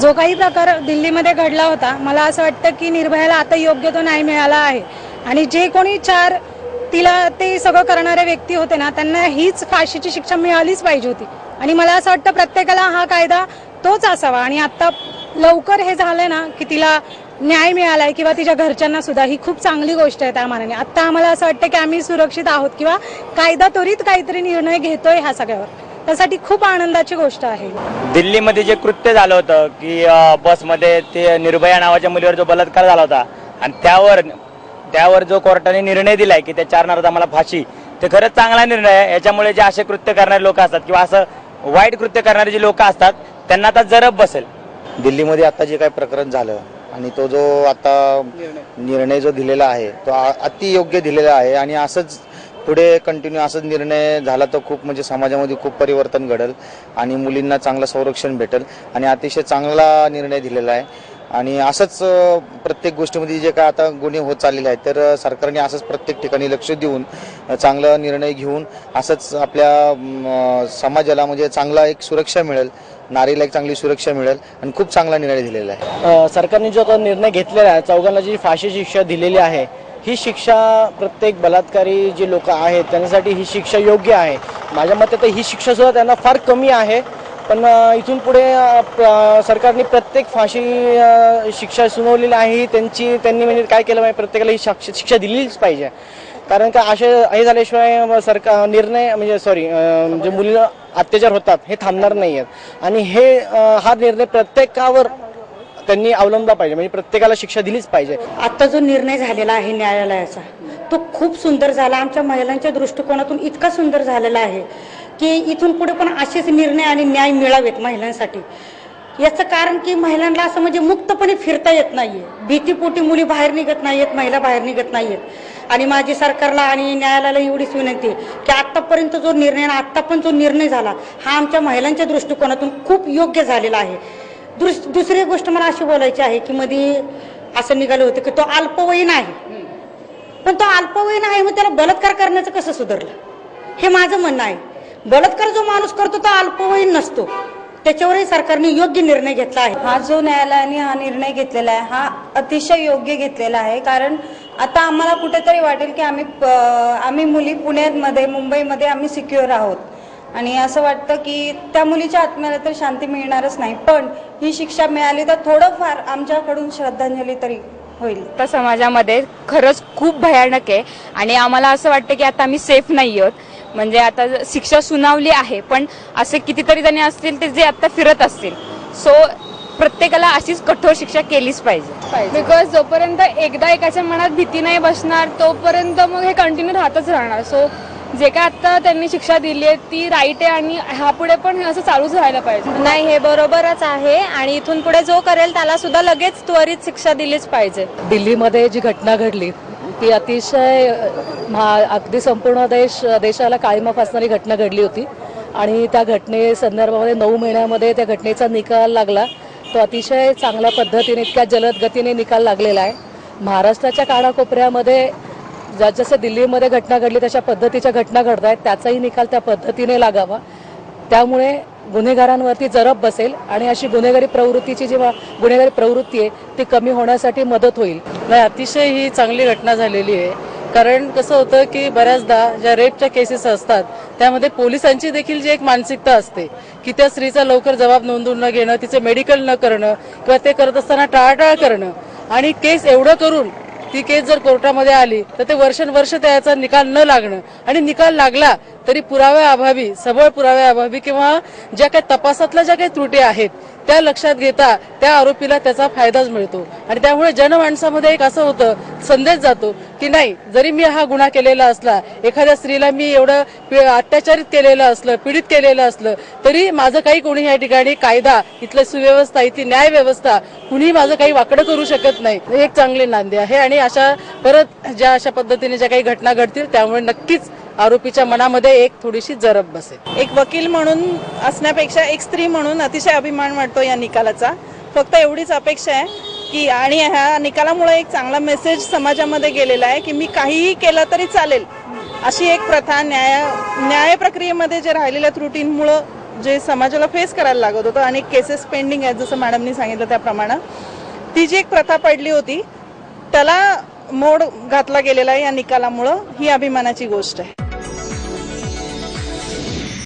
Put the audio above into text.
जो काही प्रकार दिल्लीमध्ये घडला होता मला असं वाटतं की निर्भयाला आता योग्य तो न्याय मिळाला आहे. आणि जे कोणी चार तिला ते सगळं करणारे व्यक्ती होते ना त्यांना हीच फाशीची शिक्षा मिळालीच पाहिजे होती. आणि मला असं वाटतं प्रत्येकाला हा कायदा तोच असावा. आणि आता लवकर हे झालंय ना की तिला न्याय मिळालाय किंवा तिच्या घरच्यांना सुद्धा ही खूप चांगली गोष्ट आहे त्या मानाने. आता आम्हाला असं वाटतं की आम्ही सुरक्षित आहोत किंवा कायदा त्वरित काहीतरी निर्णय घेतोय ह्या सगळ्यावर. त्यासाठी खूप आनंदाची गोष्ट आहे. दिल्लीमध्ये जे कृत्य झालं होतं की बसमध्ये ते निर्भया नावाच्या मुलीवर जो बलात्कार झाला होता आणि त्यावर त्यावर जो कोर्टाने निर्णय दिलाय की त्या चार आम्हाला फाशी ते खरंच चांगला निर्णय आहे. याच्यामुळे जे असे कृत्य करणारे लोक असतात किंवा असं वाईट कृत्य करणारे जे लोक असतात त्यांना आता जरब बसेल. दिल्लीमध्ये आता जे काही प्रकरण झालं आणि तो जो आता निर्णय जो दिलेला आहे तो आ- अति योग्य दिलेला आहे आणि असंच पुढे कंटिन्यू असाच निर्णय झाला तर खूप म्हणजे समाजामध्ये खूप परिवर्तन घडेल आणि मुलींना चांगलं संरक्षण भेटेल आणि अतिशय चांगला निर्णय दिलेला आहे. आणि असंच प्रत्येक गोष्टीमध्ये जे काय आता गुन्हे होत चाललेले आहेत तर सरकारने असंच प्रत्येक ठिकाणी लक्ष देऊन चांगला निर्णय घेऊन असंच आपल्या समाजाला म्हणजे चांगला एक सुरक्षा मिळेल नारीला एक चांगली सुरक्षा मिळेल आणि खूप चांगला निर्णय दिलेला आहे. सरकारने जो आता निर्णय घेतलेला आहे चौघांना जी फाशी शिक्षा दिलेली आहे ही शिक्षा प्रत्येक बलात्कारी जे लोक आहेत त्यांच्यासाठी ही शिक्षा योग्य आहे. माझ्या मते तर ही शिक्षासुद्धा त्यांना फार कमी आहे. पण इथून पुढे सरकारने प्रत्येक फाशी शिक्षा सुनावलेली आहे त्यांची त्यांनी म्हणजे काय केलं पाहिजे? प्रत्येकाला ही शाक्ष- शिक्षा दिलीच पाहिजे. कारण का असे हे झाल्याशिवाय सरकार निर्णय म्हणजे सॉरी जे म्हणजे मुलीला अत्याचार होतात हे थांबणार नाही आहेत आणि हे हा निर्णय प्रत्येकावर त्यांनी अवलंबला पाहिजे म्हणजे प्रत्येकाला शिक्षा दिलीच पाहिजे. आता जो निर्णय झालेला आहे न्यायालयाचा तो खूप सुंदर झाला. आमच्या महिलांच्या दृष्टिकोनातून इतका सुंदर झालेला आहे की इथून पुढे पण असेच निर्णय आणि न्याय मिळावेत महिलांसाठी. याचं कारण की महिलांना असं म्हणजे मुक्तपणे फिरता येत नाहीये. भीतीपोटी मुली बाहेर निघत नाहीयेत महिला बाहेर निघत नाहीयेत. आणि माझी सरकारला आणि न्यायालयाला एवढीच विनंती आहे की आतापर्यंत जो निर्णय आणि आत्ता पण जो निर्णय झाला हा आमच्या महिलांच्या दृष्टिकोनातून खूप योग्य झालेला आहे. दुस दुसरी गोष्ट मला अशी बोलायची आहे की मध्ये असं निघालं होतं की तो अल्पवयीन आहे. पण तो अल्पवयीन आहे मग त्याला बलात्कार करण्याचं कसं सुधारलं? हे माझं म्हणणं आहे. बलात्कार जो माणूस करतो तो अल्पवयीन नसतो. त्याच्यावरही सरकारने योग्य निर्णय घेतला आहे. हा जो न्यायालयाने हा निर्णय घेतलेला आहे हा अतिशय योग्य घेतलेला आहे. कारण आता आम्हाला कुठेतरी वाटेल की आम्ही प- आम्ही मुली पुण्यामध्ये मुंबईमध्ये आम्ही सिक्युअर आहोत. आणि असं वाटतं की त्या मुलीच्या आत्म्याला तर शांती मिळणारच नाही. पण ही शिक्षा मिळाली तर थोडंफार आमच्याकडून श्रद्धांजली तरी होईल. आता समाजामध्ये खरंच खूप भयानक आहे. आणि आम्हाला असं वाटतं की आता आम्ही सेफ नाही आहोत. म्हणजे आता शिक्षा सुनावली आहे पण असे कितीतरी जणी असतील ते जे आता फिरत असतील. सो प्रत्येकाला अशीच कठोर शिक्षा केलीच पाहिजे. बिकॉज जोपर्यंत एकदा एकाच्या मनात भीती नाही बसणार तोपर्यंत मग हे कंटिन्यू राहतच राहणार. सो जे काय आता त्यांनी शिक्षा दिली आहे ती राईट आहे आणि ह्यापुढे पण हे असं चालूच राहायला पाहिजे. नाही हे बरोबरच आहे आणि इथून पुढे जो करेल त्याला सुद्धा लगेच त्वरित शिक्षा दिलीच पाहिजे. दिल्लीमध्ये जी घटना घडली ती अतिशय अगदी संपूर्ण देश देशाला काळीमा फासणारी घटना घडली होती. आणि त्या घटने संदर्भामध्ये नऊ महिन्यामध्ये त्या घटनेचा निकाल लागला. तो अतिशय चांगल्या पद्धतीने इतक्या जलद गतीने निकाल लागलेला आहे. महाराष्ट्राच्या कानाकोपऱ्यामध्ये ज्या जसं दिल्लीमध्ये घटना घडली तशा पद्धतीच्या घटना घडत आहेत त्याचाही निकाल त्या पद्धतीने लागावा. त्यामुळे गुन्हेगारांवरती जरब बसेल आणि अशी गुन्हेगारी प्रवृत्तीची जी गुन्हेगारी प्रवृत्ती आहे ती कमी होण्यासाठी मदत होईल. नाही अतिशय ही चांगली घटना झालेली आहे. कारण कसं होतं की बऱ्याचदा ज्या रेपच्या केसेस असतात त्यामध्ये पोलिसांची देखील जी एक मानसिकता असते की त्या स्त्रीचा लवकर जबाब नोंदवून न घेणं तिचं मेडिकल न करणं किंवा ते करत असताना टाळाटाळ करणं आणि केस एवढं करून ती केस जर कोर्टामध्ये आली तर ते वर्षानुवर्ष त्याचा निकाल न लागणं. आणि निकाल लागला तरी पुराव्याअभावी सबळ पुराव्याअभावी किंवा ज्या काही तपासातल्या ज्या काही त्रुटी आहेत त्या लक्षात घेता त्या आरोपीला त्याचा फायदाच मिळतो. आणि त्यामुळे जनमाणसामध्ये एक असं होतं संदेश जातो की नाही जरी मी हा गुन्हा केलेला असला एखाद्या स्त्रीला मी एवढं अत्याचारित केलेलं असलं पीडित केलेलं असलं तरी माझं काही कोणी या ठिकाणी कायदा इथलं सुव्यवस्था इथली न्याय व्यवस्था कुणी माझं काही वाकडं करू शकत नाही. एक चांगली नांदी आहे. आणि अशा परत ज्या अशा पद्धतीने ज्या काही घटना घडतील त्यामुळे नक्कीच आरोपीच्या मनामध्ये एक थोडीशी जरब बसेल. एक वकील म्हणून असण्यापेक्षा एक स्त्री म्हणून अतिशय अभिमान वाटतो या निकालाचा. फक्त एवढीच अपेक्षा आहे की आणि ह्या निकालामुळे एक चांगला मेसेज समाजामध्ये गेलेला आहे की मी काहीही केलं तरी चालेल. अशी एक प्रथा न्याय न्याय प्रक्रियेमध्ये जे राहिलेल्या त्रुटींमुळं जे समाजाला फेस करायला लागत होतं अनेक केसेस पेंडिंग आहेत जसं मॅडमनी सांगितलं त्याप्रमाणे. ती जी एक प्रथा पडली होती त्याला मोड घातला गेलेला आहे या निकालामुळं ही अभिमानाची गोष्ट आहे.